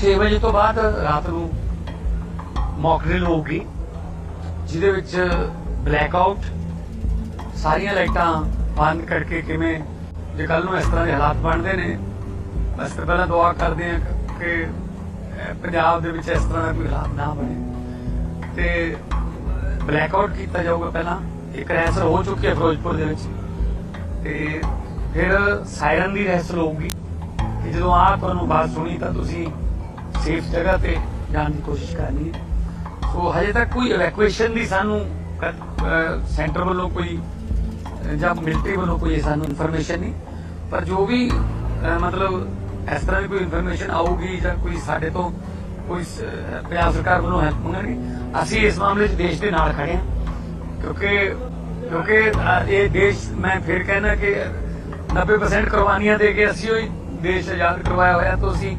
6 ਵਜੇ ਤੋਂ ਬਾਅਦ ਰਾਤ ਨੂੰ ਮੌਕ ਡਰਿਲ ਹੋਊਗੀ, ਜਿਹਦੇ ਵਿੱਚ ਬਲੈਕ ਆਊਟ ਸਾਰੀਆਂ ਲਾਈਟਾਂ ਬੰਦ ਕਰਕੇ ਕਿਵੇਂ ਜੇ ਕੱਲ ਨੂੰ ਇਸ ਤਰ੍ਹਾਂ ਦੇ ਹਾਲਾਤ ਬਣਦੇ ਨੇ, ਬਸ ਪਹਿਲਾਂ ਦੁਆ ਕਰਦੇ ਹਾਂ ਕਿ ਪੰਜਾਬ ਦੇ ਵਿੱਚ ਇਸ ਤਰ੍ਹਾਂ ਦਾ ਕੋਈ ਹਾਲਾਤ ਨਾ ਬਣੇ। ਤੇ ਬਲੈਕ ਆਊਟ ਕੀਤਾ ਜਾਊਗਾ ਪਹਿਲਾਂ, ਇੱਕ ਰਹਿਸਲ ਹੋ ਚੁੱਕੀ ਹੈ ਫਿਰੋਜ਼ਪੁਰ ਦੇ ਵਿੱਚ। ਤੇ ਫਿਰ ਸਾਇਰਨ ਦੀ ਰਹਿਸਲ ਹੋਊਗੀ, ਕਿ ਜਦੋਂ ਆ ਤੁਹਾਨੂੰ ਬਾਤ ਸੁਣੀ ਤਾਂ ਤੁਸੀਂ ਸੇਫ ਜਗ੍ਹਾ ਤੇ ਜਾਣ ਦੀ ਕੋਸ਼ਿਸ਼ ਕਰਨੀ ਹੈ। ਸੋ ਹਜੇ ਤੱਕ ਕੋਈ ਇਵੈਕੂਏਸ਼ਨ ਦੀ ਸਾਨੂੰ ਸੈਂਟਰ ਵੱਲੋਂ ਕੋਈ ਜਾਂ ਮਿਲਟਰੀ ਵੱਲੋਂ ਕੋਈ ਸਾਨੂੰ ਇਨਫੋਰਮੇਸ਼ਨ ਨਹੀਂ। ਪਰ ਜੋ ਵੀ ਮਤਲਬ ਇਸ ਤਰ੍ਹਾਂ ਦੀ ਕੋਈ ਇਨਫੋਰਮੇਸ਼ਨ ਆਊਗੀ ਜਾਂ ਕੋਈ ਸਾਡੇ ਤੋਂ ਕੋਈ ਪੰਜਾਬ ਸਰਕਾਰ ਵੱਲੋਂ ਹੈਲਪ ਮੰਗਣਗੇ, ਅਸੀਂ ਇਸ ਮਾਮਲੇ 'ਚ ਦੇਸ਼ ਦੇ ਨਾਲ ਖੜੇ ਹਾਂ। ਕਿਉਂਕਿ ਕਿਉਂਕਿ ਇਹ ਦੇਸ਼, ਮੈਂ ਫਿਰ ਕਹਿਣਾ ਕਿ 90% ਕੁਰਬਾਨੀਆਂ ਦੇ ਕੇ ਅਸੀਂ ਉਹ ਦੇਸ਼ ਆਜ਼ਾਦ ਕਰਵਾਇਆ ਹੋਇਆ, ਤਾਂ ਅਸੀਂ